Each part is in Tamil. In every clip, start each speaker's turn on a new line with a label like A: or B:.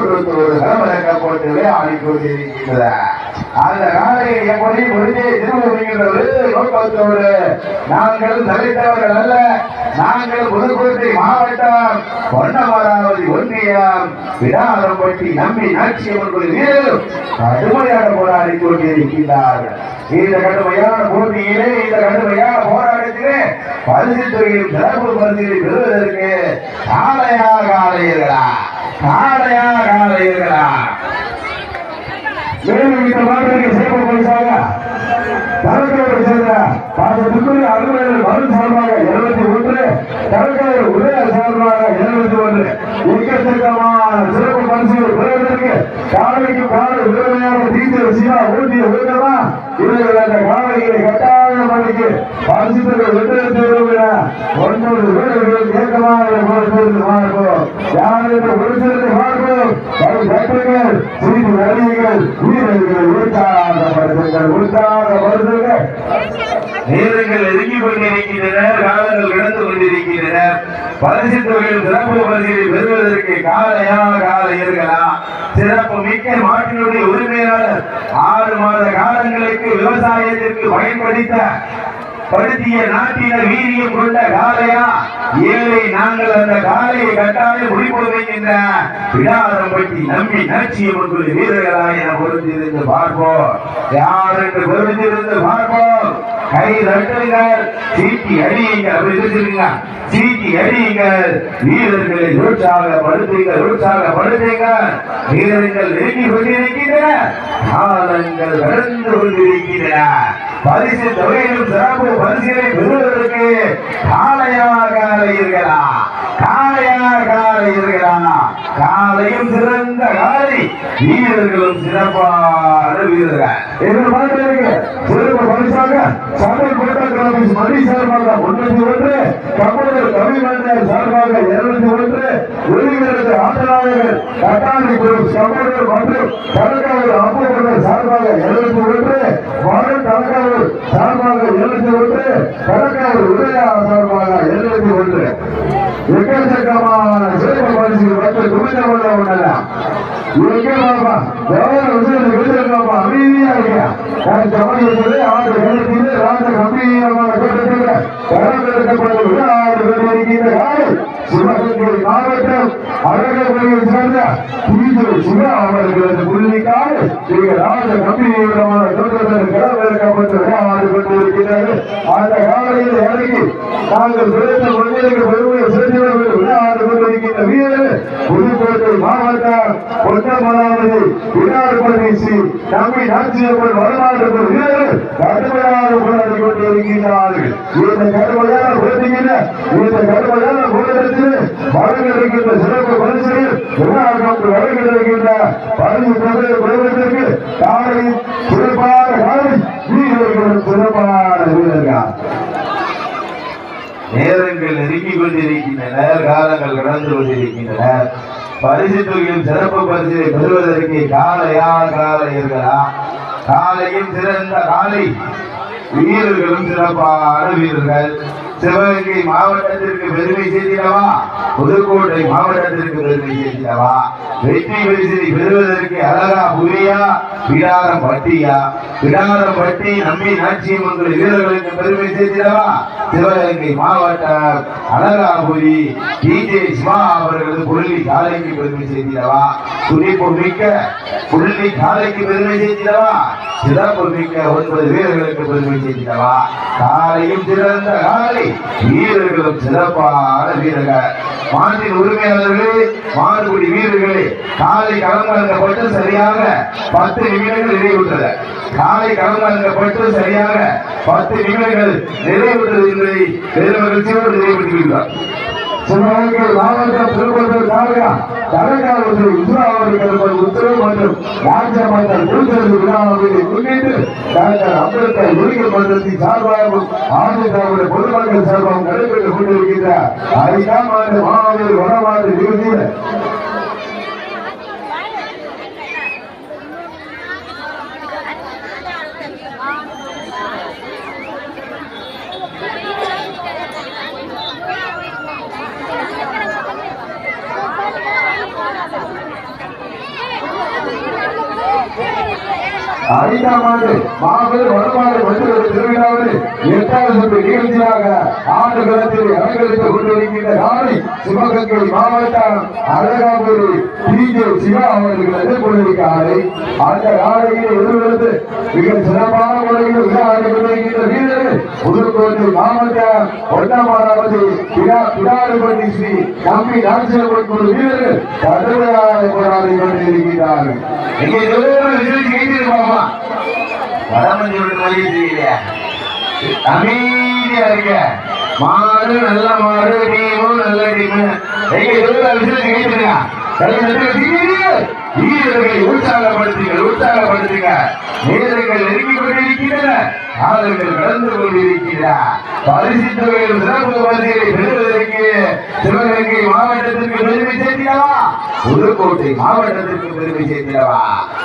A: கூட்டத்தோடு கலவரக்க போட்டு விளையாடி அந்த காலையை எப்படி முடிஞ்சே திரும்புகின்ற நோக்கத்தோடு நாங்கள் தலைத்தவர்கள் அல்ல. நாங்கள் புதுக்கோட்டை மாவட்டம் பொன்னமராவதி ஒன்றியம். விடாரம்பட்டி நம்பி நாச்சியம்மன் கோயில் வீரரும் கடுமையாக போராடி கொண்டிருக்கின்றார்கள். இந்த கடுமையான போட்டியிலே இந்த கடுமையான போராட்டத்திலே பரிசு தொகையில் சிறப்பு பரிசுகளை பெறுவதற்கு ஆலையாக ஆலையர்களா காடையா காளையர்களா மேலும் இந்த மாநிலத்தில் சிறப்பு பரிசாக தலைவர் சேர்ந்த பாசத்துக்குரிய அலுவலர்கள் மறு சார்பாக இருபத்தி ஒன்று தலைவர் உதய சார்பாக இருபத்தி ஒன்று. எக்கச்சக்கமான சிறப்பு பரிசுகள் பெறுவதற்கு காலைக்கு காலை திறமையான டீச்சர் சிவா ஊட்டிய உதவா இவர்கள் அந்த காலையை கட்டாய மணிக்கு பரிசுத்தர்கள் வெற்றி விரும்பின ஒன்பது வீரர்கள் இயக்கமாக பார்ப்போம் யாருக்கு ஒரு சிறந்து பார்ப்போம் அது சட்டங்கள் சிறிது நடிகைகள் வீரர்கள் உற்சாகப்படுத்துங்கள் உற்சாகப்படுத்துங்கள். வீரர்கள் நெருங்கி கொண்டிருக்கின்றனர் காலங்கள் கடந்து கொண்டிருக்கின்றனர் பரிசு தொகையில் சிறப்பு பரிசுகளை பெறுவதற்கு காலையா காலையர்களா சிறப்பு மிக்க மாட்டினுடைய உரிமையாளர் ஆறு மாத காலங்களுக்கு விவசாயத்திற்கு பயன்படுத்த படுத்திய நாட்டினர் வீரியம் கொண்ட காலையா ஏழை நாங்கள் அந்த காலையை கட்டாயம் முடிப்போம் என்கின்ற விடாரம்பட்டி நம்பி நச்சியம் வீரர்களாய் என பொருந்திருந்து பார்ப்போம். யார் என்று பொருந்திருந்து பார்ப்போம். கை தட்டுங்கள். சீட்டி அடியுங்கள் அப்படி சொல்லுங்க சீட்டி அடியுங்கள் வீரர்களை உற்சாகப்படுத்துங்கள். உற்சாகப்படுத்துங்கள். வீரர்கள் நெருங்கி கொண்டிருக்கின்றன காலங்கள் கடந்து கொண்டிருக்கின்றன. பரிசு தொகையிலும் சிறப்பு பரிசுகளை பெறுவதற்கு காலையாக காலையர்களா காலையும் சிறந்த காலை வீரர்களும் சிறப்பான வீரர்கள். எங்கள் மாநிலங்களுக்கு சிறப்பு பரிசாக சண்டை மணி சார்பாக முன்னூத்தி ஒன்று கம்பளர் கவிமன்னர் சார்பாக இருநூத்தி ஒன்று ஒளிவீரர்கள் ஆட்டநாயகர் கட்டாணி குரூப் சம்பளர் மற்றும் கலக்காவூர் அம்புகர் சார்பாக இருநூத்தி ஒன்று மாடல் கலக்காவூர் சார்பாக இருநூத்தி ஒன்று கலக்காவூர் உதயா சார்பாக இருநூத்தி ஒன்று. எக்கச்சக்கமான சிறப்பு பரிசுகள் மக்கள் குவிந்த கொள்ள எங்கே பாப்பா எவ்வளவு அமைதியா இருக்கியா நான் சமயத்திலே ஆண்டு கணக்கிலே ராஜ கம்பீரமான கூட்டத்தில் கடந்திருக்கப்பட்ட விட ஆறு பேர் இருக்கின்ற சிவகங்கை மாவட்டம் அழகப்பள்ளியை சேர்ந்த தீது சிவா அவர்களது புள்ளிக்காக மிக ராஜ கம்பீரமான கூட்டத்தில் கடந்திருக்கப்பட்ட விட ஆறு அந்த காலையில் இறங்கி நாங்கள் விளைந்த மண்ணிற்கு பெருமையை சேர்ந்தவர்கள் விட ஆறு பேர் புதுக்கோட்டை மாவட்டம் நம்மை நாட்டியவர்கள் வரலாற்று வீரர்கள் கடுமையாக போராடி கொண்டிருக்கின்றார்கள் இந்த கடுமையான போட்டியில் இந்த கடுமையான போராட்டத்தில் வழங்கியிருக்கின்ற சிறப்பு பரிசுகள் வழங்கியிருக்கின்ற பரிசு தொகை பெறுவதற்கு காலை சிறப்பான காலை வீரர்களும் சிறப்பான வீரர்கள். நேரங்கள் நெருங்கிக் கொண்டிருக்கின்றன காலங்கள் கடந்து கொண்டிருக்கின்றன. பரிசு தொகையில் சிறப்பு பரிசை பெறுவதற்கு காலையா காலையர்களா காலையும் சிறந்த காலை. வீரர்களும் சிறப்பான வீரர்கள். சிவகங்கை மாவட்டத்திற்கு பெருமை செய்திடவா புதுக்கோட்டை மாவட்டத்திற்கு பெருமை செய்திடவா வெற்றி பரிசை பெறுவதற்கு அழகா புரியா விடாரம் பட்டியா விடாரம் பட்டி நம்பி நாச்சியம்மன் வீரர்களுக்கு பெருமை செய்திடவா சிவகங்கை மாவட்டம் அழகாபுரி. டிஜே சிவா அவர்களது புள்ளி காலைக்கு பெருமை செய்திடவா துடிப்பு மிக்க புள்ளி காலைக்கு பெருமை செய்திடவா சிறப்பு மிக்க ஒன்பது வீரர்களுக்கு பெருமை செய்திடவா காலையும் சிறந்த காலை. வீரர்களும் சிறப்பான வீரர்கள். மாட்டின் உரிமையாளர்களே மாறுபடி வீரர்களே காலை களமிறங்கப்பட்டு சரியாக பத்து நிமிடங்கள் நிறைவுற்றது. காலை களமிறங்கப்பட்டு சரியாக பத்து நிமிடங்கள் நிறைவுற்றது என்பதை பெரும் மகிழ்ச்சியோடு நிறைவுறுத்திவிட்டார் சிவகங்கை மாவட்டம் திருப்பத்தூர் தாலுகா தலைக்காவத்தில் இஸ்லாமர்கள் உத்தரவு மற்றும் ராஜமன்னர் குழுக்கிறது விழாவை முன்னிட்டு டாக்டர் அம்பேத்கர் உரிமை மன்றத்தின் சார்பாகவும் ஆந்திராவுடைய பொதுமக்கள் சார்பாகவும் நடைபெற்றுக் கொண்டிருக்கின்ற ஐந்தாம் ஆண்டு மாணவர் வடமாறு நிகழ்ச்சியில் ஐந்தாம் ஆண்டு மாபெரும் வருமான மந்திர திருவிழாவில் எட்டாவது சுற்று நிகழ்ச்சியாக ஆண்டு களத்தில் அலங்கரித்துக் கொண்டிருக்கின்ற காலை சிவகங்கை மாவட்டம் அழகாபுரி பிஜே சிவா அவர்கள் எதிர்கொண்டிருக்கிறாரை அந்த காலையில் எதிர்கொண்டு மிக சிறப்பான முறையில் விளையாடி கொண்டிருக்கின்ற வீரர்கள். புதுக்கோட்டை மாவட்டம் ஒன்னமாராவது பிடா பிடாரிபட்டி ஸ்ரீ நம்பி நாச்சியம்மன் குழு வீரர்கள் கடுமையாக போராடி கொண்டிருக்கிறார்கள்
B: இங்கே எல்லோரும் விசில் கேட்டிருப்பாமா வடமஞ்சோடு மாதிரி தெரியல. அமைதியா இருக்க மாறு நல்ல மாறு டீமும் நல்ல டீமு எங்க எல்லோரும் விசில் கேட்டிருக்கா வீரர்களை உற்சாகப்படுத்துங்க உற்சாகப்படுத்துங்க. வீரர்கள் நெருங்கிக் கொண்டிருக்கின்றன ஆளுங்கள் கடந்து கொண்டிருக்கிறார் பரிசு சிறப்பு பரிசுகளை பெறுவதற்கு சிவகங்கை மாவட்டத்திற்கு பெருமை சேர்த்திடவா? புதுக்கோட்டை மாவட்டத்திற்கு பெருமை சேர்த்திடவா?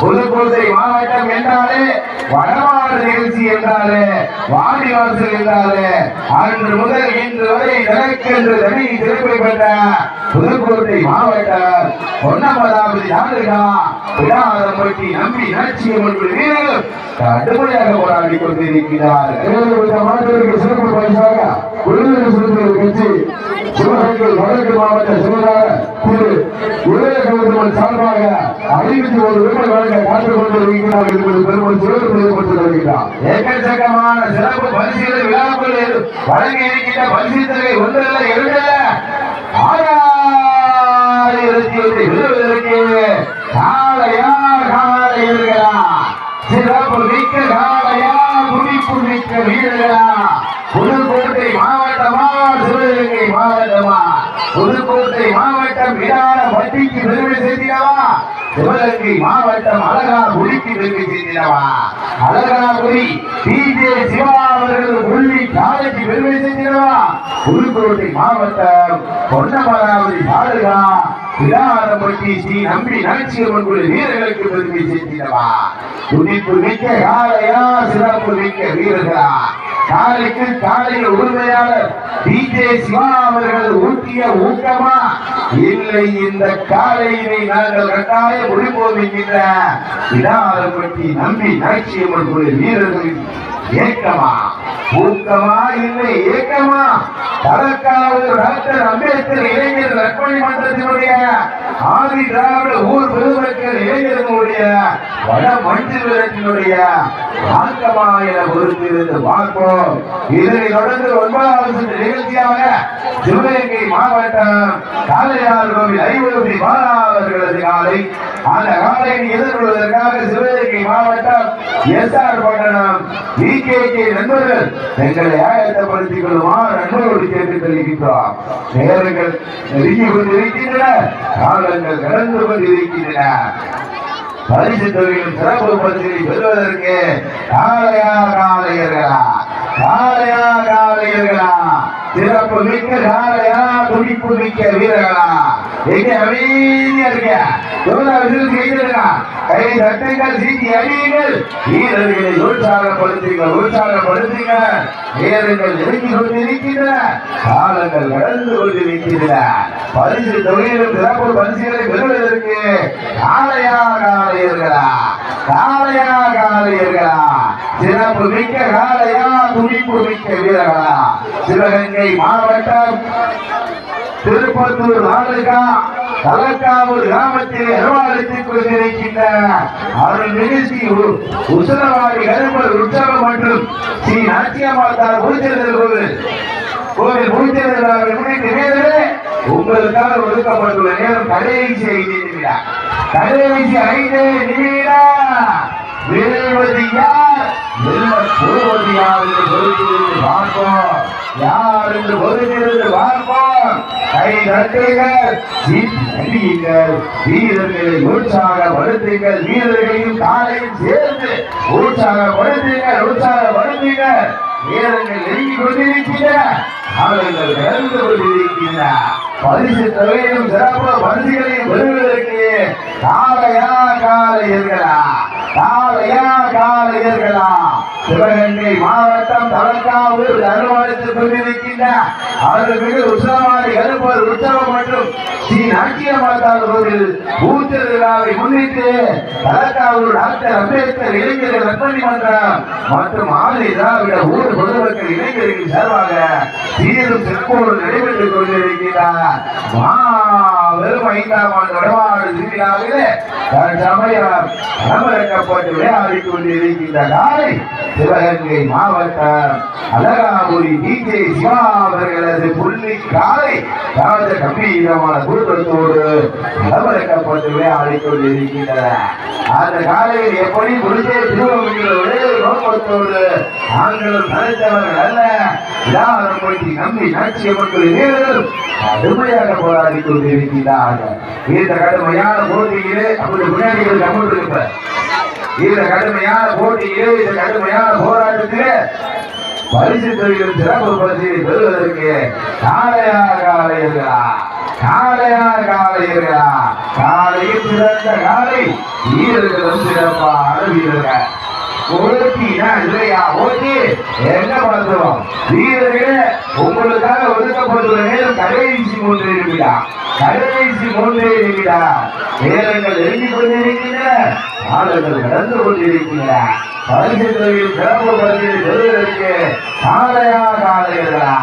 B: புதுக்கோட்டை மாவட்டம் என்றாலே வடமாடு நிகழ்ச்சி என்றாலே வாடிவாசல் என்றாலே அன்று முதல் இன்று வரை எனக்கென்று தனி சிறப்பை பெற்ற புதுக்கோட்டை மாவட்டம் ஒன்னமதாவது யாருகா விடாதம்பட்டி நம்பி நட்சியம் வீரர்கள் கடுமையாக போராடி கொண்டிருக்கிறார்கள்
A: சிறப்பு பரிசாக விருதுகள் செலுத்துவது கட்சி சிவகங்கை வடக்கு மாவட்ட செயலாளர் திரு உதயகௌதமன் சார்பாக ஐநூத்தி ஒரு ரூபாய் வழங்க காத்துக் கொண்டிருக்கிறார் என்பது பெருமை சிறப்பு செய்யப்பட்டு வருகிறார்
B: எக்கச்சக்கமான சிறப்பு பரிசுகளை விழாக்கள் வழங்கி இருக்கின்ற பரிசு ஒன்றல்ல இரண்டல்ல விழுவதற்கு காளையா காளையர்களா சிறப்பு மிக்க காளையா துடிப்பு மிக்க வீரர்களா புதுக்கோட்டை மாவட்டமா சிவகங்கை மாவட்டமா புதுக்கோட்டை மாவட்டம் விடாத பட்டிக்கு பெருமை சேர்த்தினவா சிவகங்கை மாவட்டம் அழகா குடிக்கு பெருமை சேர்த்தினவா அழகாபுரி டிஜே சிவா அவர்கள் புள்ளி காலைக்கு பெருமை சேர்த்தினவா புதுக்கோட்டை மாவட்டம் பொன்னமராவதி தாலுகா விழாரம்பட்டி ஸ்ரீ நம்பி நகைச்சியம்மன் குழு வீரர்களுக்கு பெருமை சேர்த்தினவா துடிப்பு மிக்க காலையா சிறப்பு மிக்க வீரர்களா? காலைக்கு காலையில் உரிமையாளர் டிஜே சிவா அவர்கள் ஊட்டிய ஊக்கமா? இல்லை இந்த காலையினை நாங்கள் கட்டாயம் முடிப்போம் என்கின்ற விழாரம்பட்டி நம்பி நகைச்சியம்மன் குழு வீரர்களின் ஏக்கமா? ஊக்கமா இல்லை ஏக்கமா? தலக்காவூர் டாக்டர் அம்பேத்கர் இளைஞர் நற்பணி மன்றத்தினுடைய ஆதி திராவிட ஊர் பெருமக்கள் இளைஞர்களுடைய வட மஞ்சுவரத்தினுடைய ஆக்கமா என பொறுத்திருந்து பார்ப்போம். இதனை தொடர்ந்து ஒன்பதாவது நிகழ்ச்சியாக சிவகங்கை மாவட்டம் காலையார் கோவில் ஐவருபி மாணவர்களது காலை. அந்த காலையை எதிர்கொள்வதற்காக சிவகங்கை மாவட்டம் S R Pattanam V K K நண்பர்கள் எங்களை ஆயத்தப்படுத்திக் கொள்ளுமாறு நண்பர்களோடு கேட்டுக் கொள்கின்றோம். நேரங்கள் நெருங்கி கொண்டிருக்கின்றன. காலங்கள் கடந்து கொண்டிருக்கின்றன பரிசு தொகையும் சிறப்பு பரிசுகளை பெறுவதற்கு காலையா காலையர்களா காலையா காலையர்களா சிறப்பு மிக்க காலையா துடிப்பு மிக்க வீரர்களா? எங்க அமைதியா இருக்க. எவ்வளவு விசில் செய்திருக்கா கை சட்டங்கள் சீட்டி அணியுங்கள். வீரர்களை உற்சாகப்படுத்துங்க உற்சாகப்படுத்துங்க. வீரர்கள் நெருங்கி கொண்டிருக்கின்றன காலங்கள் நடந்து கொண்டிருக்கின்றன பரிசு தொழிலும் சிறப்பு பரிசுகளை பெறுவதற்கு காலையா காலையர்களா காலையா காலையர்களா சிறப்பு மிக்க காலையா துடிப்பு மிக்க வீரர்களா? சிவகங்கை மாவட்டம் திருப்பத்தூர் நாடுகா தலக்காவூர் கிராமத்தில் நிர்வாகத்துக் கொண்டிருக்கின்ற அருள் நிகழ்ச்சி உசலவாடி கரும்பல் உற்சவம் மற்றும் ஸ்ரீ நாச்சியம்மாத்தார் பூஜைதல் கோவில். கோவில் பூஜைதல் முன்னிட்டு நேரே உங்களுக்காக ஒதுக்கப்பட்டுள்ள நேரம் கடைசி ஐந்து நிமிடம். கடைசி ஐந்து நிமிடம் வெல்வது யார் வெல்ல போவது யார் என்று பொறுத்திருந்து பார்ப்போம் யார் என்று பொறுத்திருந்து பார்ப்போம் கை அடியுங்கள் வீரர்களை உற்சாகப்படுத்துங்கள் வீரர்களையும் காலையும் சேர்ந்து உற்சாகப்படுத்துங்கள் உற்சாகப்படுத்துங்கள் வீரர்கள் நெருங்கி கொண்டிருக்கின்றன. அவர்கள் கடந்து கொண்டிருக்கின்றன பரிசு தொகையிலும் சிறப்பு பரிசுகளையும் பெறுவதற்கு காலையா காலையர்களா காலையா காலையர்களா சிவகங்கை மாவட்டம் தலக்காவூர் அனுமானித்துக் கொண்டிருக்கின்ற அவர்களுக்கு உற்சவமாடி கருப்பர் உற்சவம் மற்றும் ஸ்ரீ நாட்டிய மாதா கோவில் ஊத்தர் விழாவை முன்னிட்டு தலக்காவூர் டாக்டர் அம்பேத்கர் இளைஞர்கள் நற்பணி மன்றம் மற்றும் ஆதி திராவிட ஊர் பொதுமக்கள் இளைஞர்களின் சார்பாக சீரும் செப்போடு நடைபெற்றுக் கொண்டிருக்கிறார். மாபெரும் ஐந்தாம் ஆண்டு வடமாடு திருவிழாவிலே தற்சமயம் அலமரக்கப்பட்டு விளையாடிக் கொண்டிருக்கின்ற காலை சிவகங்கை மாவட்டம் அழகாபுரி டிஜே சிவா அவர்களது புள்ளி காலை ராஜ கம்பீரமான குருத்தோடு அலமரக்கப்பட்டு விளையாடிக் கொண்டிருக்கின்றன அந்த காலையில் எப்படி புரிஞ்சே திருவள்ளுவர்களே நோக்கத்தோடு நாங்களும் நினைத்தவர்கள் அல்ல. யாரும் பற்றி நம்பி நாட்சிய மக்கள் வீரர்கள் கடுமையாக போராடி கொண்டிருக்கிறார்கள். இந்த கடுமையான போட்டியிலே அப்படி முன்னாடி கம்மிட்டு இந்த கடுமையான போட்டியிலே இந்த கடுமையான போராட்டத்திலே பரிசு தொழிலும் சிறப்பு பரிசை பெறுவதற்கு காலையாக காளையர்களா காலையார் காளையர்களா காலையில் சிறந்த காலை வீரர்களும் சிறப்பான வீரர்கள். ஓட்டினா இல்லையா? ஓட்டி என்ன பண்ணுவோம் வீரர்களே உங்களுக்காக ஒதுக்கப்பட்டுள்ள நேரம் கடைசி மூன்று நிமிடா கடைசி மூன்றே நிமிடா நேரங்கள் நெருங்கிக் கொண்டிருக்கின்றன. ஆளுங்கள் கடந்து கொண்டிருக்கின்றன. பரிசு தொழில் சிறப்பு பரிசை பெறுவதற்கு காளையா காளையர்களா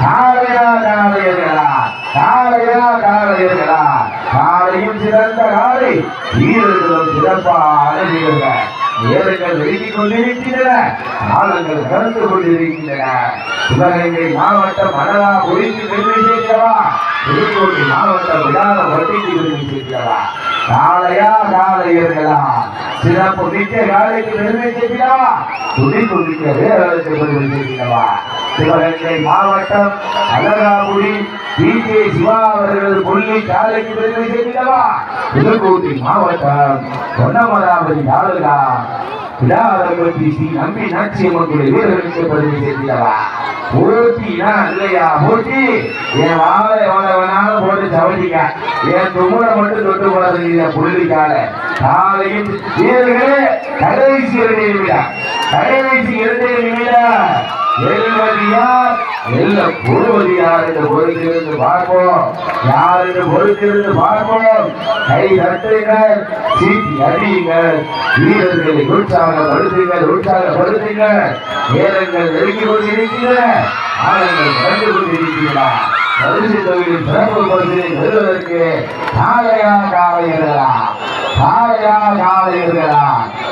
B: காளையா காளையர்களா காளையா காளையர்களா காளையும் சிறந்த காளை வீரர்களும் சிறப்பாக வீரர்கள். ஏழைகள் எழுதிக் கொண்டிருக்கின்றன. ஆளுங்கள் கலந்து கொண்டிருக்கின்றன. சிவகங்கை மாவட்டம் மணலா குறித்து பெருமை சேர்க்கிறவா புதுக்கோட்டை மாவட்டம் விழாத வட்டிக்கு பெருமை சேர்க்கிறவா காளையா காளையர்களா? சிறப்பு மிக்க காலைக்கு பெருமை சேர்க்கிறவா துடிப்பு மிக்க வீரர்களுக்கு பெருமை சேர்க்கிறவா சிவகங்கை மாவட்டம் அழகாபுரி பிஜே சிவா அவர்களது கொள்ளை காலைக்கு பெருமை சேர்க்கிறவா புதுக்கோட்டை மாவட்டம் பொன்னமராவதி தாலுகா. விழாவரம்பட்டி ஸ்ரீ நம்பி நாச்சியம்மனுடைய வீரர்களுக்கு பதிவு சேர்க்கிறவா போட்டினா இல்லையா? போட்டி? என் வாழை எவ்வளவு வேணாலும் போட்டு சவடிக்க என் தும்முட மட்டும் தொட்டு போடுறது புள்ளிக்கால. காலையில் வீரர்களே கடைசி இரண்டே நிமிடம் கடைசி இரண்டே நிமிடம் எழுவதியார் எல்ல பொறுவதியார் என்று பொறுத்திருந்து பார்ப்போம். யார் என்று பொறுத்திருந்து பார்ப்போம். கை தட்டுங்கள் சீட்டி அடியுங்கள் வீரர்களை உற்சாகப்படுத்துங்கள் உற்சாகப்படுத்துங்கள். நேரங்கள் நெருங்கி கொண்டிருக்கின்றன ஆளுங்கள் நடந்து கொண்டிருக்கிறா பரிசு தொகையில் சிறப்பு பரிசினை பெறுவதற்கு நாளையா காலையர்களா காலையா காலையர்களா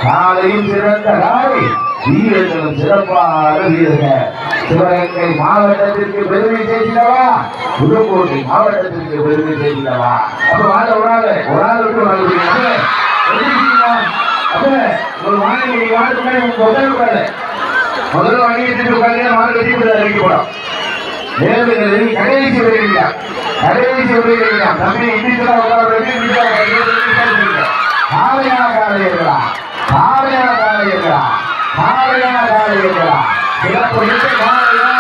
B: காலையும் சிறந்த காலை வீரர்களும் சிறப்பான வீரர்கள் சிவகங்கை மாவட்டத்திற்கு பெருமை சேர்க்கிறவா? புதுக்கோட்டை மாவட்டத்திற்கு பெருமை சேர்க்கிறவா? அப்ப வாழ ஒரு ஆள். ஒரு ஆள் விட்டு வாழ்க்கை அப்ப ஒரு வாங்கி வாழ்க்கை முதல் வேலைகளில் கடைசி வருகிறார் கடைசி வருகிறார் தம்பி இண்டிஜுவலா உட்கார்றது காலையான காலையா காலையான காலையா காலையான காலையா சிறப்பு மிக்க காலையா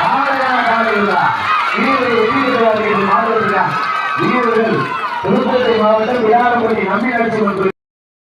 B: காலையான காலையா மாவட்டத்தில் திருப்பதி மாவட்டம் விழாரப்பட்டி நம்பி நடத்தி கொண்டு